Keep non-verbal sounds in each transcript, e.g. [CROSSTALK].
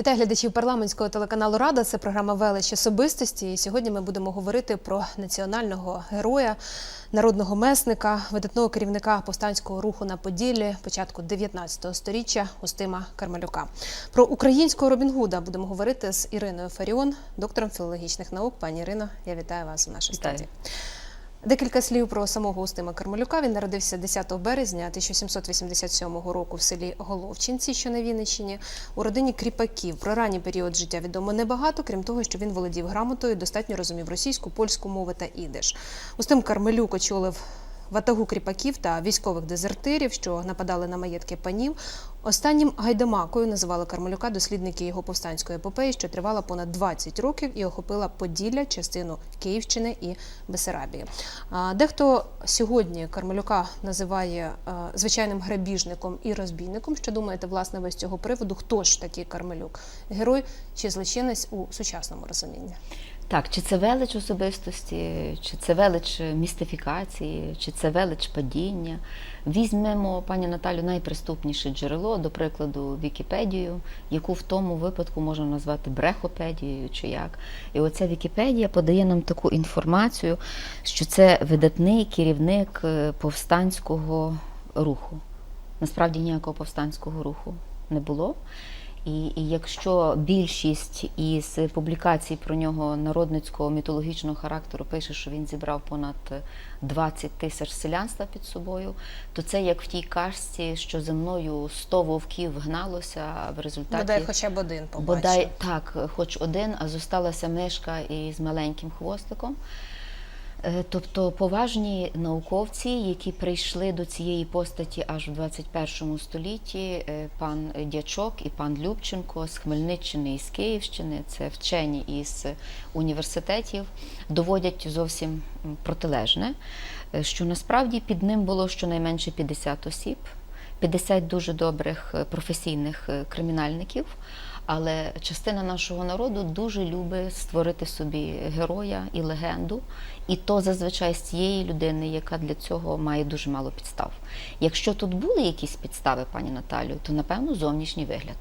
Вітаю глядачів парламентського телеканалу Рада. Це програма Велич особистості. І сьогодні ми будемо говорити про національного героя, народного месника, видатного керівника повстанського руху на Поділлі початку 19 століття Устима Кармелюка. Про українського Робін Гуда будемо говорити з Іриною Фаріон, доктором філологічних наук. Пані Ірино, я вітаю вас в нашій Вітаю. студії. Декілька слів про самого Устима Кармелюка. Він народився 10 березня 1787 року в селі Головчинці, що на Вінниччині, у родині кріпаків. Про ранній період життя відомо небагато, крім того, що він володів грамотою, достатньо розумів російську, польську мови та ідиш. Устим Кармелюк очолив ватагу кріпаків та військових дезертирів, що нападали на маєтки панів. Останнім гайдамакою називали Кармелюка дослідники його повстанської епопеї, що тривала понад 20 років і охопила Поділля, частину Київщини і Бесарабії. Дехто сьогодні Кармелюка називає е, звичайним грабіжником і розбійником. Що думаєте, власне, ви з цього приводу? Хто ж такий Кармелюк? Герой чи злочинець у сучасному розумінні? Так, чи це велич особистості, чи це велич містифікації, чи це велич падіння. Візьмемо, пані Наталю, найприступніше джерело, до прикладу, Вікіпедію, яку в тому випадку можна назвати брехопедією чи як. І оця Вікіпедія подає нам таку інформацію, що це видатний керівник е, повстанського руху. Насправді ніякого повстанського руху не було. І, і якщо більшість із публікацій про нього народницького мітологічного характеру пише, що він зібрав понад 20 тисяч селянства під собою, то це як в тій казці, що за мною 100 вовків гналося, а в результаті Бодай хоча б один побачив. бодай так, хоч один, а зосталася мишка із маленьким хвостиком. Е, Тобто поважні науковці, які прийшли до цієї постаті аж в 21 столітті, е, пан Дячок і пан Любченко з Хмельниччини і з Київщини, це вчені із університетів, доводять зовсім протилежне, е, що насправді під ним було щонайменше 50 осіб, 50 дуже добрих професійних кримінальників. Але частина нашого народу дуже любить створити собі героя і легенду, і то зазвичай з цієї людини, яка для цього має дуже мало підстав. Якщо тут були якісь підстави, пані Наталю, то напевно зовнішній вигляд.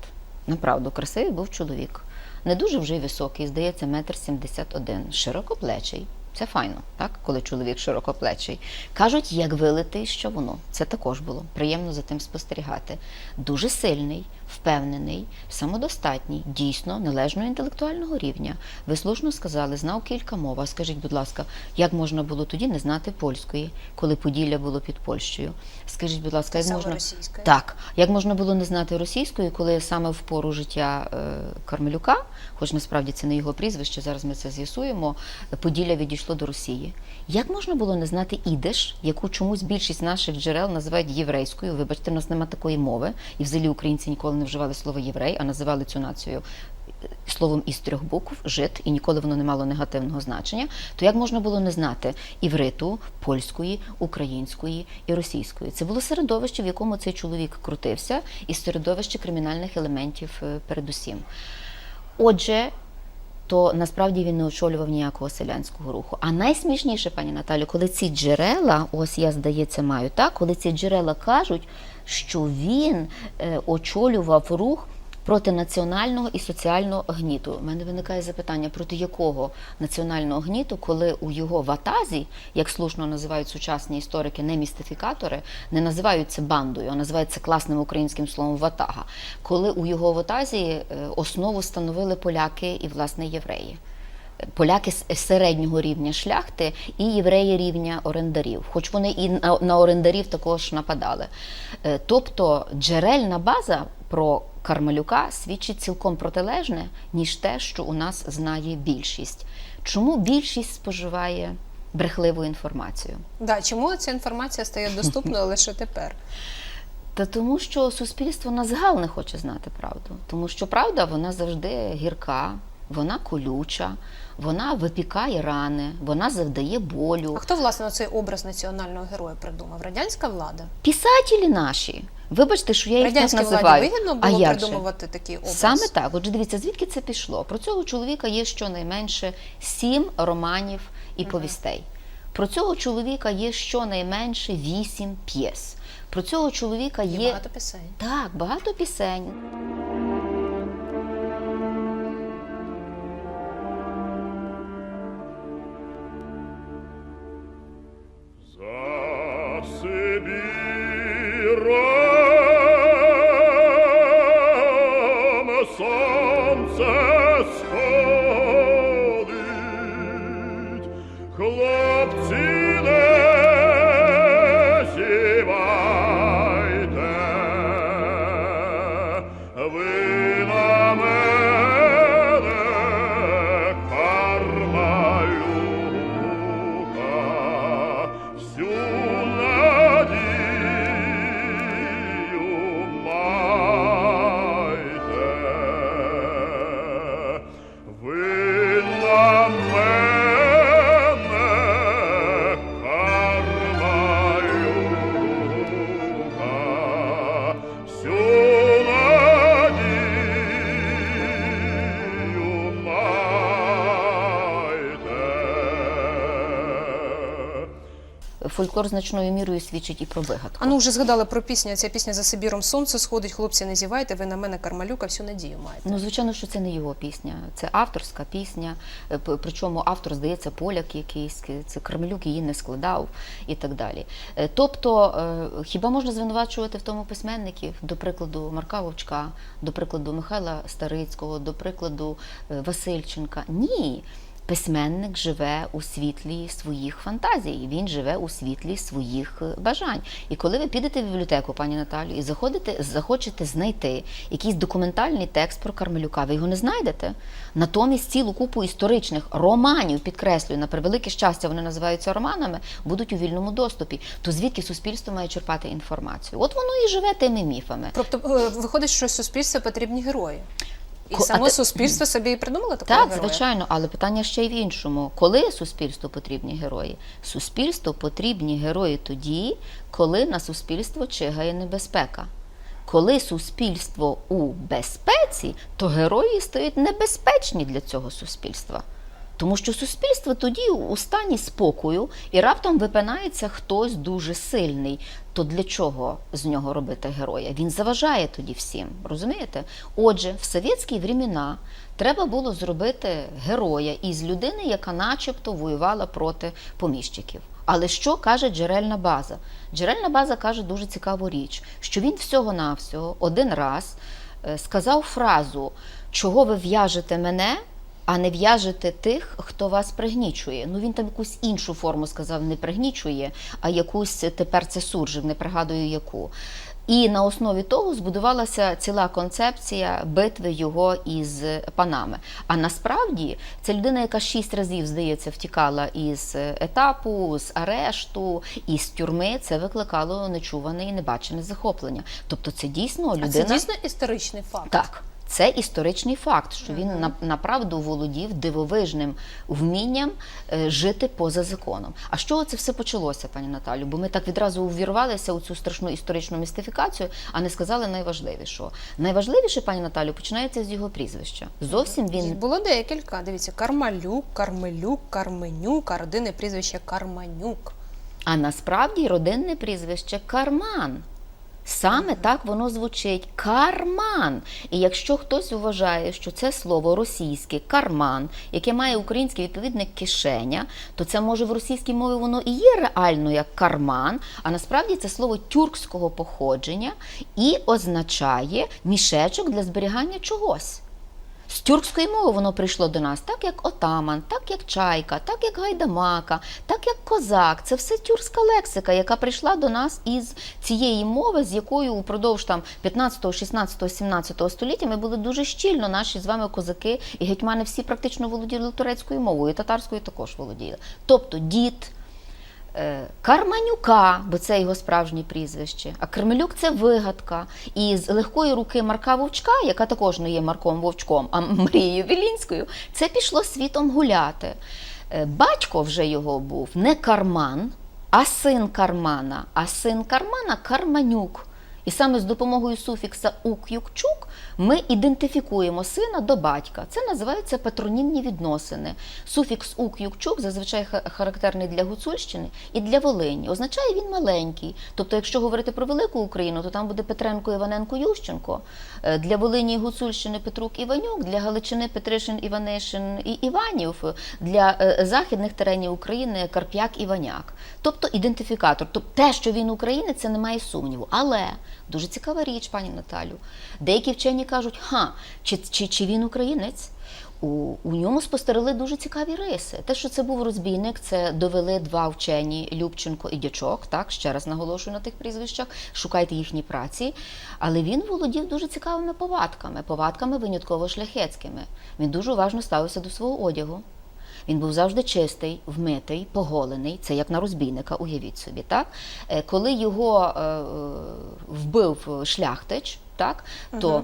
Направду, красивий був чоловік. Не дуже вже й високий, здається, метр сімдесят один, широкоплечий. Це файно, так, коли чоловік широкоплечий. Кажуть, як вилитий, що воно. Це також було приємно за тим спостерігати. Дуже сильний, впевнений, самодостатній, дійсно належного інтелектуального рівня. Ви слушно сказали, знав кілька мов. А скажіть, будь ласка, як можна було тоді не знати польської, коли Поділля було під Польщею? Скажіть, будь ласка, як Саме можна російської. так, як можна було не знати російської, коли саме в пору життя е, Кармелюка, хоч насправді це не його прізвище, зараз ми це з'ясуємо, Поділля відійшло до Росії. Як можна було не знати ідиш, яку чомусь більшість наших джерел називають єврейською? Вибачте, в нас нема такої мови, і взагалі українці ніколи не вживали слово єврей, а називали цю націю словом із трьох букв жит, і ніколи воно не мало негативного значення. То як можна було не знати івриту, польської, української і російської? Це було середовище, в якому цей чоловік крутився, і середовище кримінальних елементів е, передусім. Отже, то насправді він не очолював ніякого селянського руху. А найсмішніше, пані Наталі, коли ці джерела, ось я здається, маю так, коли ці джерела кажуть, що він е, очолював рух проти національного і соціального гніту. У мене виникає запитання, проти якого національного гніту, коли у його ватазі, як слушно називають сучасні історики, не містифікатори, не називають це бандою, а називають це класним українським словом ватага. Коли у його ватазі е, основу становили поляки і власне євреї. Поляки з середнього рівня шляхти і євреї рівня орендарів, хоч вони і на, орендарів також нападали. Е, Тобто джерельна база про Кармелюка свідчить цілком протилежне, ніж те, що у нас знає більшість. Чому більшість споживає брехливу інформацію? Да, чому ця інформація стає доступною [LAUGHS] лише тепер? Та тому, що суспільство на загал не хоче знати правду. Тому що правда вона завжди гірка, вона колюча, вона випікає рани, вона завдає болю. А хто власне цей образ національного героя придумав? Радянська влада? Писателі наші. Вибачте, що я їх так називаю. владі вигідно а було як же? придумувати такий образ? Саме так. Отже, дивіться, звідки це пішло? Про цього чоловіка є щонайменше сім романів і повістей. Про цього чоловіка є щонайменше вісім п'єс. Про цього чоловіка Є є багато пісень. так, багато пісень. Фольклор значною мірою свідчить і про вигадку. А ну вже згадала про пісню. Ця пісня за Сибіром сонце сходить, хлопці, не зівайте, ви на мене кармалюка, всю надію маєте. Ну, звичайно, що це не його пісня, це авторська пісня. е, Причому автор, здається, поляк якийсь, це Кармелюк її не складав і так далі. Е, Тобто, е, хіба можна звинувачувати в тому письменників, до прикладу, Марка Вовчка, до прикладу Михайла Старицького, до прикладу Васильченка? Ні. Письменник живе у світлі своїх фантазій, він живе у світлі своїх е, бажань. І коли ви підете в бібліотеку, пані Наталю, і заходите, захочете знайти якийсь документальний текст про Кармелюка, ви його не знайдете. Натомість цілу купу історичних романів, підкреслюю, на превелике щастя, вони називаються романами, будуть у вільному доступі. То звідки суспільство має черпати інформацію? От воно і живе тими міфами. Тобто е, виходить, що суспільству потрібні герої. І Ко- а само ти- суспільство собі і придумало такого Так, героя? звичайно, але питання ще й в іншому. Коли суспільству потрібні герої? Суспільству потрібні герої тоді, коли на суспільство чигає небезпека. Коли суспільство у безпеці, то герої стають небезпечні для цього суспільства. Тому що суспільство тоді у стані спокою і раптом випинається хтось дуже сильний. То для чого з нього робити героя? Він заважає тоді всім, розумієте? Отже, в совєтські времена треба було зробити героя із людини, яка начебто воювала проти поміщиків. Але що каже джерельна база? Джерельна база каже дуже цікаву річ, що він всього-навсього один раз е, сказав фразу, чого ви в'яжете мене, а не в'яжете тих, хто вас пригнічує. Ну він там якусь іншу форму сказав, не пригнічує, а якусь тепер це суржив, не пригадую яку. І на основі того збудувалася ціла концепція битви його із панами. А насправді це людина, яка шість разів, здається, втікала із етапу, з арешту, із тюрми. Це викликало нечуване і небачене захоплення. Тобто, це дійсно людина. А це дійсно історичний факт. Так, це історичний факт, що він на, направду володів дивовижним вмінням е, жити поза законом. А з чого це все почалося, пані Наталю? Бо ми так відразу увірвалися у цю страшну історичну містифікацію, а не сказали найважливішого. Найважливіше, пані Наталю, починається з його прізвища. Зовсім він було декілька. Дивіться, Кармалюк, Кармелюк, Карменюк, а родинне прізвище Карманюк. А насправді родинне прізвище Карман. Саме так воно звучить карман. І якщо хтось вважає, що це слово російське карман, яке має український відповідник кишеня, то це може в російській мові воно і є реально як карман, а насправді це слово тюркського походження і означає мішечок для зберігання чогось. З тюркської мови воно прийшло до нас так, як отаман, так як чайка, так як гайдамака, так як козак. Це все тюркська лексика, яка прийшла до нас із цієї мови, з якою упродовж там 15, 16, 17 століття ми були дуже щільно. Наші з вами козаки і гетьмани всі практично володіли турецькою мовою, і татарською також володіли. Тобто дід. Е, Карманюка, бо це його справжнє прізвище. А Кермелюк це вигадка. І з легкої руки Марка Вовчка, яка також не є Марком Вовчком, а Марією Вілінською, це пішло світом гуляти. Е, Батько вже його був не Карман, а син Кармана. А син Кармана Карманюк. І саме з допомогою суфікса ук-юк-чук ми ідентифікуємо сина до батька. Це називається патронімні відносини. Суфікс ук-юк-чук зазвичай характерний для Гуцульщини і для Волині. Означає він маленький. Тобто, якщо говорити про велику Україну, то там буде Петренко, Іваненко, Ющенко. Е, Для Волині і Гуцульщини Петрук Іванюк, для Галичини Петришин, Іванишин і Іванів, для е, західних теренів України Карп'як Іваняк. Тобто ідентифікатор. Тобто те, що він українець, це немає сумніву. Але Дуже цікава річ, пані Наталю. Деякі вчені кажуть, ха, чи, чи, чи він українець? У, у ньому спостерегли дуже цікаві риси. Те, що це був розбійник, це довели два вчені Любченко і Дячок. Так, ще раз наголошую на тих прізвищах, шукайте їхні праці. Але він володів дуже цікавими повадками, повадками винятково шляхетськими. Він дуже уважно ставився до свого одягу. Він був завжди чистий, вмитий, поголений. Це як на розбійника, уявіть собі. Так? Е, Коли його е, е, вбив шляхтич, так, то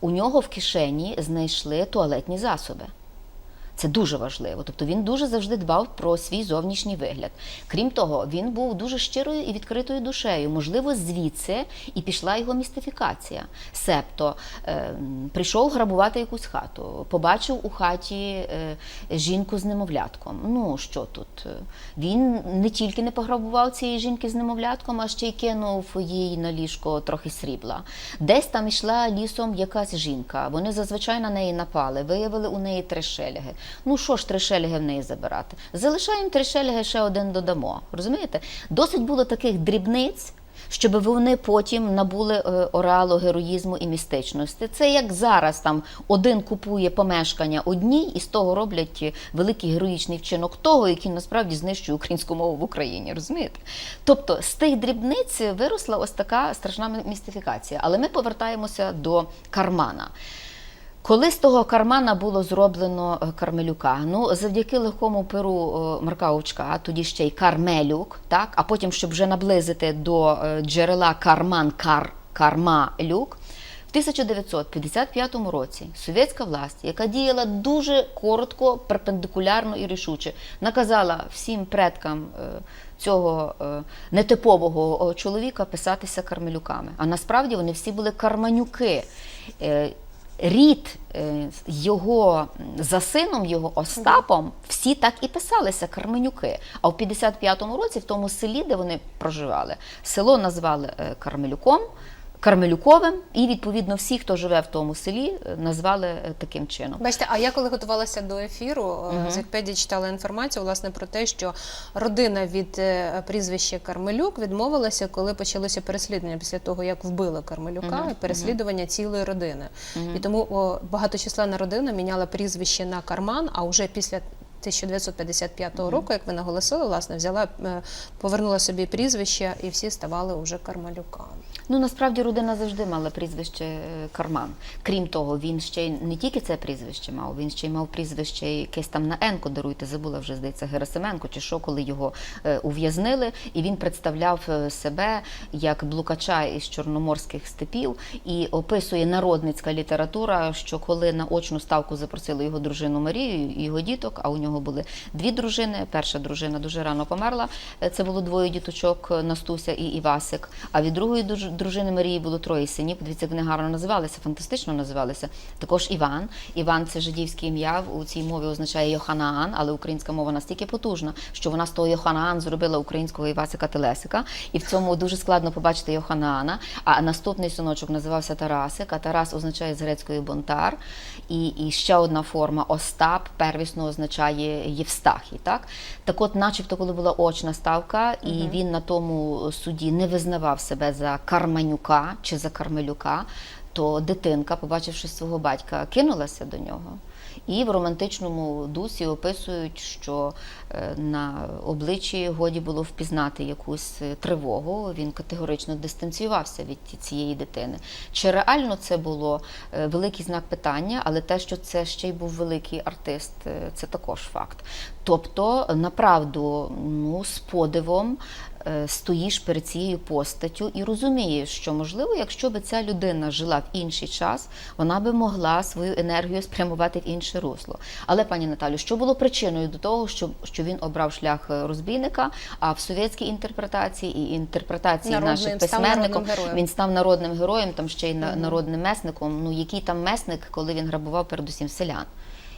у нього в кишені знайшли туалетні засоби. Це дуже важливо. Тобто він дуже завжди дбав про свій зовнішній вигляд. Крім того, він був дуже щирою і відкритою душею. Можливо, звідси і пішла його містифікація. Себто е, прийшов грабувати якусь хату, побачив у хаті е, жінку з немовлятком. Ну що тут? Він не тільки не пограбував цієї жінки з немовлятком, а ще й кинув їй на ліжко трохи срібла. Десь там йшла лісом якась жінка. Вони зазвичай на неї напали, виявили у неї три шеліги. Ну що ж три шеліги в неї забирати? Залишаємо три шеліги, ще один додамо. Розумієте? Досить було таких дрібниць. Щоб вони потім набули е, ореалу героїзму і містичності. Це як зараз там один купує помешкання одній, і з того роблять е, великий героїчний вчинок того, який насправді знищує українську мову в Україні. Розумієте? Тобто з тих дрібниць виросла ось така страшна містифікація. Але ми повертаємося до кармана. Коли з того кармана було зроблено е, Кармелюка, ну завдяки легкому перу е, Марка Овчка, тоді ще й Кармелюк, так, а потім, щоб вже наблизити до е, джерела Карман Кар Кармалюк, в 1955 році совєтська власть, яка діяла дуже коротко, перпендикулярно і рішуче, наказала всім предкам цього нетипового чоловіка писатися кармелюками. А насправді вони всі були карманюки. Рід е, його за сином, його Остапом, всі так і писалися Карменюки. А в 55-му році, в тому селі, де вони проживали, село назвали е, Кармелюком, Кармелюковим, і відповідно всі, хто живе в тому селі, е, назвали е, таким чином. Бачите, а я коли готувалася до ефіру, е, з Вікпедії читала інформацію власне про те, що родина від прізвища Кармелюк відмовилася, коли почалося переслідування після того, як вбили Кармелюка, і переслідування цілої родини. І тому о, багаточисленна родина міняла прізвище на Карман, а вже після. 1955 року, як ви наголосили, власне, взяла, повернула собі прізвище, і всі ставали уже кармалюками. Ну насправді родина завжди мала прізвище е, Карман. Крім того, він ще не тільки це прізвище мав, він ще й мав прізвище якесь там на Енко, даруйте, забула вже здається Герасименко, чи що, коли його е, ув'язнили, і він представляв е, себе як блукача із чорноморських степів і описує народницька література, що коли на очну ставку запросили його дружину Марію і його діток, а у нього були дві дружини. Перша дружина дуже рано померла. Це було двоє діточок Настуся і Івасик. А від другої друж- дружини Марії було троє синів. Подивіться, як вони гарно називалися, фантастично називалися. Також Іван. Іван це жидівське ім'я у цій мові означає Йоханаан, але українська мова настільки потужна, що вона з того Йоханаан зробила українського Івасика Телесика. І в цьому дуже складно побачити Йоханаана. А наступний синочок називався Тарасик, а Тарас означає з грецької бонтар. І, і ще одна форма Остап первісно означає Євстахій. Так? так от, начебто, коли була очна ставка, і він на тому суді не визнавав себе за Карманюка чи за Кармелюка, то дитинка, побачивши свого батька, кинулася до нього. І в романтичному дусі описують, що е, на обличчі годі було впізнати якусь е, тривогу. Він категорично дистанціювався від цієї дитини. Чи реально це було е, великий знак питання, але те, що це ще й був великий артист, це також факт. Тобто, направду, ну, з подивом стоїш перед цією постаттю і розумієш, що можливо, якщо би ця людина жила в інший час, вона би могла свою енергію спрямувати в інше русло. Але, пані Наталю, що було причиною до того, що, що він обрав шлях е, розбійника, а в совєтській інтерпретації і інтерпретації Народним, наших письменників він став народним героєм, там ще й на- народним месником. Ну який там месник, коли він грабував передусім селян.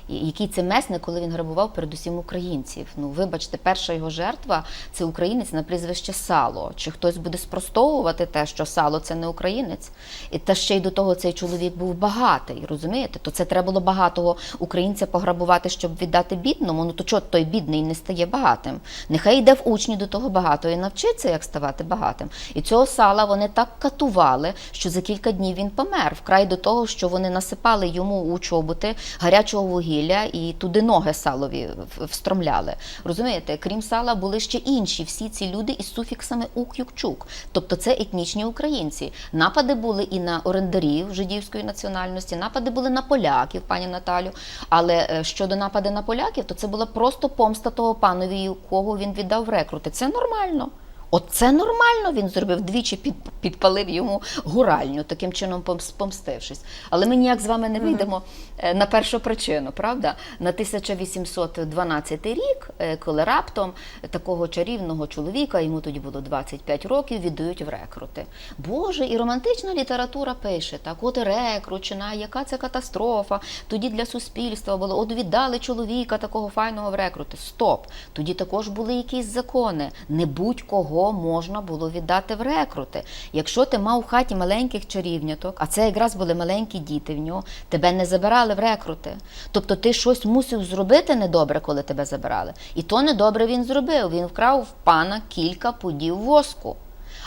Який це месник, коли він грабував передусім українців. Ну, вибачте, перша його жертва це українець на прізвище Сало. Чи хтось буде спростовувати те, що Сало це не українець? І та ще й до того цей чоловік був багатий, розумієте? То це треба було багатого українця пограбувати, щоб віддати бідному. Ну то чого той бідний не стає багатим? Нехай йде в учні до того багатого і навчиться, як ставати багатим. І цього сала вони так катували, що за кілька днів він помер. Вкрай до того, що вони насипали йому у чоботи гарячого вугілля і туди ноги салові встромляли. Розумієте, крім сала, були ще інші всі ці люди із суфіксами ук-юк-чук. Тобто це етнічні українці. Напади були і на орендарів жидівської національності, напади були на поляків, пані Наталю. Але е, щодо напади на поляків, то це була просто помста того панові, кого він віддав рекрути. Це нормально. От це нормально він зробив двічі під, підпалив йому гуральню, таким чином помстившись. Але ми ніяк з вами не вийдемо е, на першу причину, правда? На 1812 рік, е, коли раптом такого чарівного чоловіка, йому тоді було 25 років, віддають в рекрути. Боже, і романтична література пише: так, от рекручена, яка це катастрофа. Тоді для суспільства було, от віддали чоловіка такого файного в рекрути. Стоп! Тоді також були якісь закони. Не будь-кого можна було віддати в рекрути. Якщо ти мав в хаті маленьких чарівняток, а це якраз були маленькі діти в нього, тебе не забирали в рекрути. Тобто ти щось мусив зробити недобре, коли тебе забирали. І то недобре він зробив. Він вкрав в пана кілька пудів воску.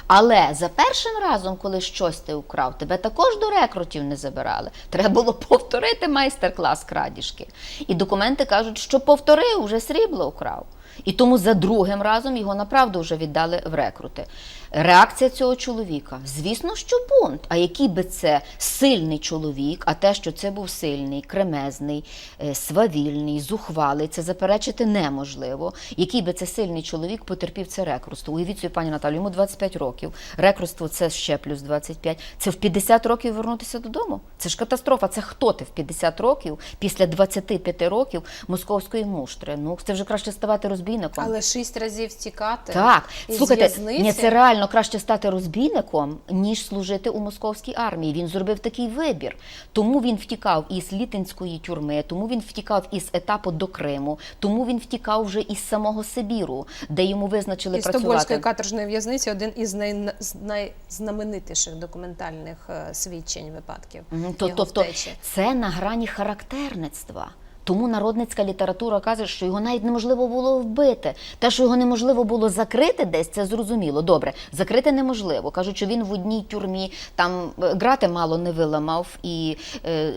Але за першим разом, коли щось ти украв, тебе також до рекрутів не забирали. Треба було повторити майстер-клас крадіжки. І документи кажуть, що повторив, вже срібло украв. І тому за другим разом його направду вже віддали в рекрути. Реакція цього чоловіка, звісно, що бунт. А який би це сильний чоловік, а те, що це був сильний, кремезний, е, свавільний, зухвалий, це заперечити неможливо. Який би це сильний чоловік потерпів це рекрутство? Уявіть собі, пані Наталю, йому 25 років. Рекрутство це ще плюс 25. Це в 50 років вернутися додому. Це ж катастрофа. Це хто ти в 50 років після 25 років московської муштри? Ну це вже краще ставати розбійником. Але шість разів тікати. Так, слухайте, ні, це реально краще стати розбійником, ніж служити у московській армії. Він зробив такий вибір. Тому він втікав із літинської тюрми, тому він втікав із етапу до Криму, тому він втікав вже із самого Сибіру, де йому визначили Із працювати. Тобольської каторжної в'язниці один із най... найзнаменитіших документальних е, свідчень випадків. Мгм, то- його Тобто втечі. це на грані характерництва. Тому народницька література каже, що його навіть неможливо було вбити. Те, що його неможливо було закрити десь, це зрозуміло. Добре, закрити неможливо. Кажуть, що він в одній тюрмі там е, грати мало не виламав, і е,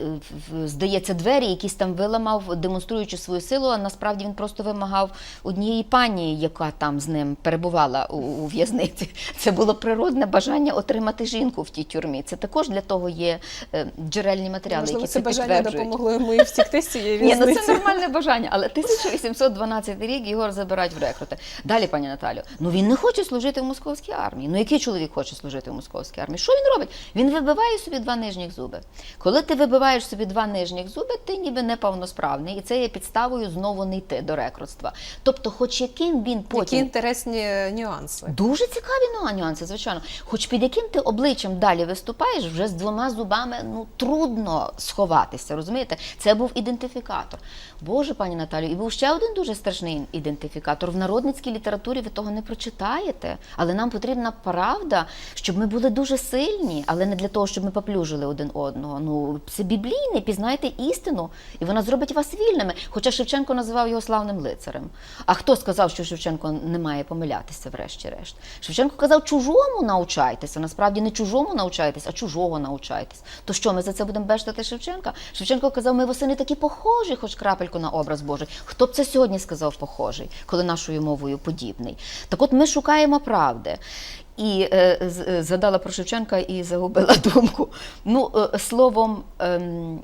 здається, двері якісь там виламав, демонструючи свою силу. А насправді він просто вимагав однієї пані, яка там з ним перебувала у, у в'язниці. Це було природне бажання отримати жінку в тій тюрмі. Це також для того є е, джерельні матеріали, Можливо, які це бажання допомогло йому і втікти з цієї Ні, ну це нормальне бажання, але 1812 рік його забирають в рекрути. Далі, пані Наталю, ну він не хоче служити в московській армії. Ну який чоловік хоче служити в московській армії? Що він робить? Він вибиває собі два нижніх зуби. Коли ти вибиваєш собі два нижніх зуби, ти ніби неповносправний, і це є підставою знову не йти до рекрутства. Тобто, хоч яким він Які потім інтересні е, нюанси. Дуже цікаві ну, нюанси, звичайно. Хоч під яким ти обличчям далі виступаєш, вже з двома зубами ну трудно сховатися. Розумієте? Це був ідентифікатор. Боже, пані Наталю, і був ще один дуже страшний ідентифікатор. В народницькій літературі ви того не прочитаєте, але нам потрібна правда, щоб ми були дуже сильні, але не для того, щоб ми поплюжили один одного. Ну це біблійне, пізнайте істину, і вона зробить вас вільними. Хоча Шевченко називав його славним лицарем. А хто сказав, що Шевченко не має помилятися, врешті-решт? Шевченко казав, чужому навчайтеся. Насправді не чужому навчайтесь, а чужого навчайтесь. То що ми за це будемо бештати Шевченка? Шевченко казав, ми восени такі похожі, хоч крапельку на образ Божий. Хто б це сьогодні сказав похожий, коли нашою мовою подібний? Так от ми шукаємо правди. І е, з- е, про Шевченка і загубила [LAUGHS] думку. Ну, е, словом. ем,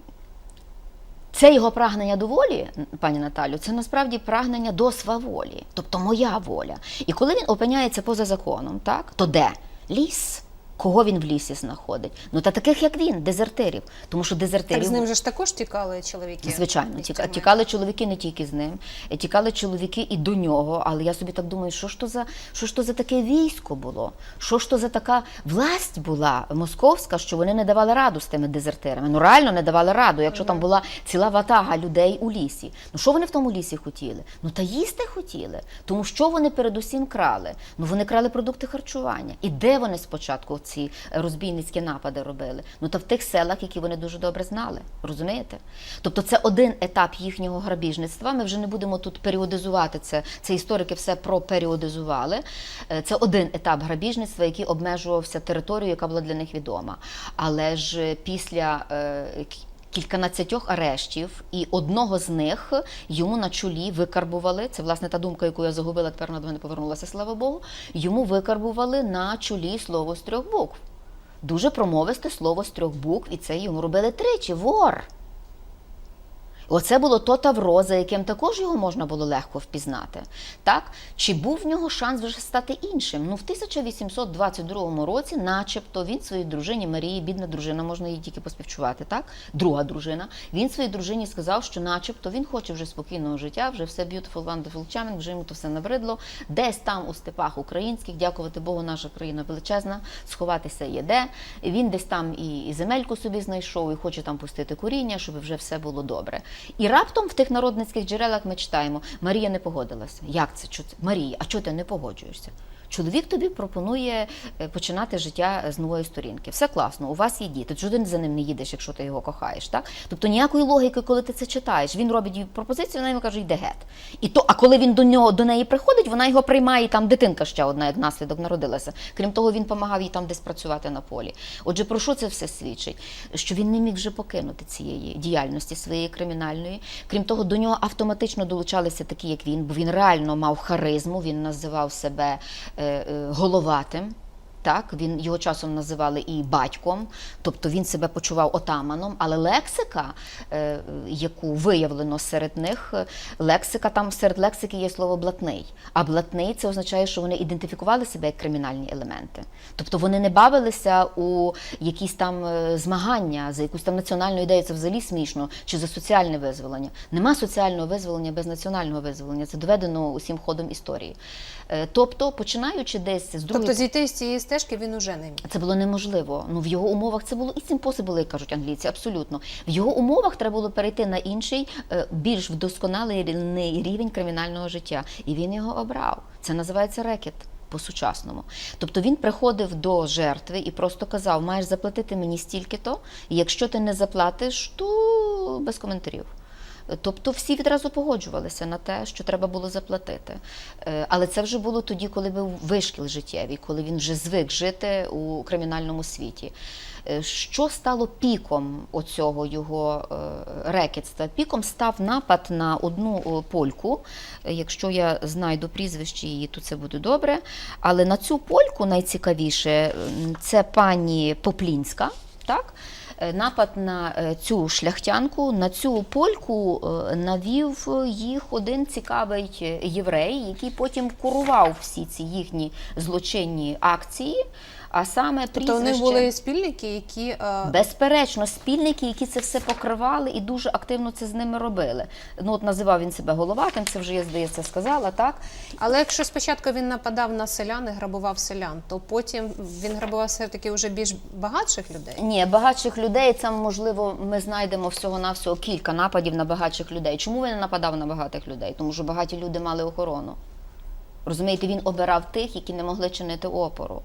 це його прагнення до волі, пані Наталю, це насправді прагнення до сваволі, тобто моя воля. І коли він опиняється поза законом, так, то де? Ліс. Кого він в лісі знаходить? Ну та таких, як він, дезертирів. Тому що дезертирів Так з ним же ж також тікали чоловіки. Звичайно, тіка, тікали чоловіки не тільки з ним, е, тікали чоловіки і до нього. Але я собі так думаю, що ж то за що ж то за таке військо було? Що ж то за така власть була московська, що вони не давали раду з тими дезертирами? Ну реально не давали раду, якщо там була ціла ватага людей у лісі. Ну що вони в тому лісі хотіли? Ну та їсти хотіли. Тому що вони передусім крали? Ну вони крали продукти харчування. І де вони спочатку ці розбійницькі напади робили? Ну та в тих селах, які вони дуже добре знали. Розумієте? Тобто це один етап їхнього грабіжництва. Ми вже не будемо тут періодизувати це. Це історики все проперіодизували. Е, Це один етап грабіжництва, який обмежувався територією, яка була для них відома. Але ж після е, кільканадцятьох арештів, і одного з них йому на чолі викарбували. Це власне та думка, яку я загубила, тепер до мене повернулася, слава Богу. Йому викарбували на чолі слово з трьох букв. Дуже промовисте слово з трьох букв, і це йому робили тричі вор. Оце було то тавро, за яким також його можна було легко впізнати. Так? Чи був в нього шанс вже стати іншим? Ну, в 1822 році, начебто, він своїй дружині Марії, бідна дружина, можна їй тільки поспівчувати, так? Друга дружина. Він своїй дружині сказав, що начебто він хоче вже спокійного життя, вже все beautiful, wonderful, charming, вже йому то все набридло. Десь там у степах українських, дякувати Богу, наша країна величезна, сховатися є де. Він десь там і земельку собі знайшов, і хоче там пустити коріння, щоб вже все було добре. І раптом в тих народницьких джерелах ми читаємо: Марія не погодилася. Як це? Марія, а чого ти не погоджуєшся? Чоловік тобі пропонує е, починати життя з нової сторінки. Все класно, у вас є діти. Чого за ним не їдеш, якщо ти його кохаєш? Так? Тобто ніякої логіки, коли ти це читаєш. Він робить пропозицію, вона йому каже, йде гет. І то, а коли він до нього до неї приходить, вона його приймає, і там дитинка ще одна, як наслідок народилася. Крім того, він допомагав їй там десь працювати на полі. Отже, про що це все свідчить? Що він не міг вже покинути цієї діяльності своєї кримінальної. Крім того, до нього автоматично долучалися такі, як він, бо він реально мав харизму, він називав себе головатим. Так, він його часом називали і батьком, тобто він себе почував отаманом, але лексика, е, яку виявлено серед них, е, лексика там серед лексики є слово блатний. А блатний це означає, що вони ідентифікували себе як кримінальні елементи. Тобто вони не бавилися у якісь там е, змагання за якусь там національну ідею, це взагалі смішно, чи за соціальне визволення. Нема соціального визволення без національного визволення. Це доведено усім ходом історії. Е, Тобто, починаючи десь з другої Тобто зійти з цієї стежки він уже не міг. це було неможливо. Ну в його умовах це було і impossible, як кажуть англійці. Абсолютно в його умовах треба було перейти на інший, е, більш вдосконалений рівень кримінального життя, і він його обрав. Це називається рекет. По-сучасному. Тобто він приходив до жертви і просто казав: маєш заплатити мені стільки-то, і якщо ти не заплатиш, то без коментарів. Тобто всі відразу погоджувалися на те, що треба було заплатити. Е, Але це вже було тоді, коли був вишкіл життєвий, коли він вже звик жити у кримінальному світі. Е, Що стало піком оцього його е, рекетства? Піком став напад на одну польку. Якщо я знайду прізвище її, то це буде добре. Але на цю польку найцікавіше це пані Поплінська. Так? Е, Напад на е, цю шляхтянку, на цю польку е, навів їх один цікавий єврей, який потім курував всі ці їхні злочинні акції. А саме Тобто у них були спільники, які е, Безперечно, спільники, які це все покривали і дуже активно це з ними робили. Ну, от називав він себе головатим, це вже я, здається, сказала, так? Але якщо спочатку він нападав на селян і грабував селян, то потім він грабував все-таки вже більш багатших людей. Ні, багатших людей це можливо, ми знайдемо всього-навсього кілька нападів на багатших людей. Чому він не нападав на багатих людей? Тому що багаті люди мали охорону. Розумієте, він обирав тих, які не могли чинити опору.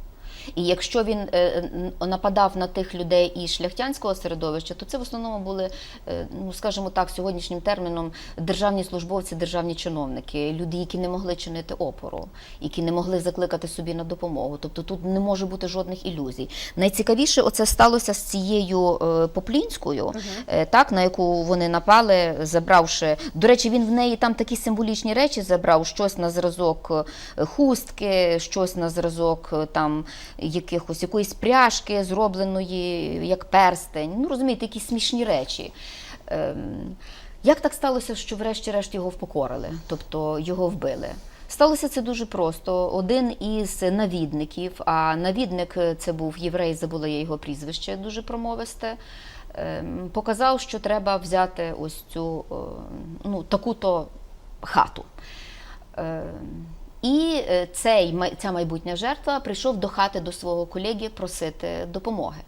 І якщо він е, нападав на тих людей із шляхтянського середовища, то це в основному були, е, ну скажімо так, сьогоднішнім терміном державні службовці, державні чиновники, люди, які не могли чинити опору, які не могли закликати собі на допомогу. Тобто тут не може бути жодних ілюзій. Найцікавіше оце сталося з цією е, Поплінською, е, так на яку вони напали, забравши. До речі, він в неї там такі символічні речі забрав, щось на зразок е, хустки, щось на зразок е, там якихось якоїсь пряжки, зробленої як перстень. Ну розумієте, якісь смішні речі. Ем, Як так сталося, що врешті-решт його впокорили, тобто його вбили? Сталося це дуже просто. Один із навідників, а навідник е, це був єврей, забула я його прізвище, дуже промовисте. ем, Показав, що треба взяти ось цю е, ну, таку-то хату. І е, цей, ця майбутня жертва прийшов до хати до свого колеги просити допомоги.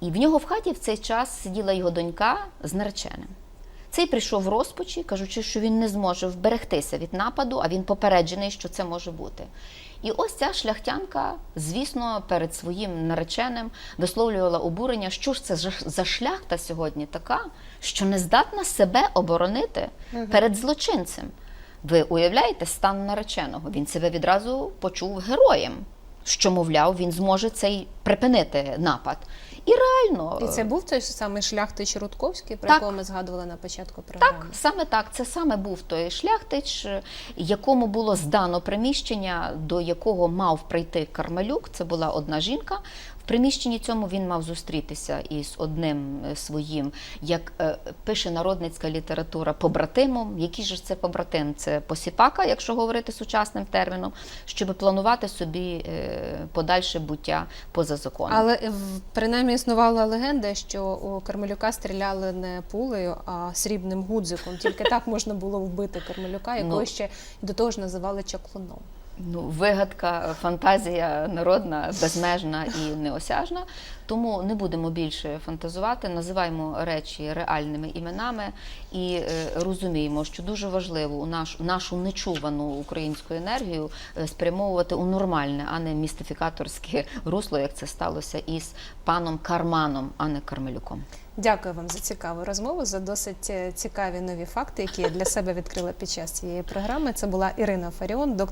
І в нього в хаті в цей час сиділа його донька з нареченим. Цей прийшов в розпачі, кажучи, що він не зможе вберегтися від нападу, а він попереджений, що це може бути. І ось ця шляхтянка, звісно, перед своїм нареченим висловлювала обурення, що ж це за- за шляхта сьогодні така, що не здатна себе оборонити перед злочинцем. Ви уявляєте стан нареченого? Він себе відразу почув героєм, що, мовляв, він зможе цей припинити напад. І реально І це був той самий шляхтич Рудковський, про якого ми згадували на початку програми. Так, саме так. Це саме був той шляхтич, е, якому було здано приміщення, до якого мав прийти Кармелюк. Це була одна жінка. В приміщенні цьому він мав зустрітися із одним е, своїм, як е, пише народницька література, побратимом. Який же це побратим? Це посіпака, якщо говорити сучасним терміном, щоб планувати собі е, подальше буття поза законом. Але принаймні існувала легенда, що у Кармелюка стріляли не пулею, а срібним гудзиком. Тільки так можна було вбити Кармелюка, якого Ну. ще до того ж називали чаклуном. Ну, вигадка, фантазія народна, безмежна і неосяжна. Тому не будемо більше фантазувати, називаємо речі реальними іменами і е, розуміємо, що дуже важливо у наш, нашу нечувану українську енергію е, спрямовувати у нормальне, а не містифікаторське русло, як це сталося із паном Карманом, а не Кармелюком. Дякую вам за цікаву розмову, за досить е, цікаві нові факти, які я для себе відкрила під час цієї програми. Це була Ірина Фаріон, доктор.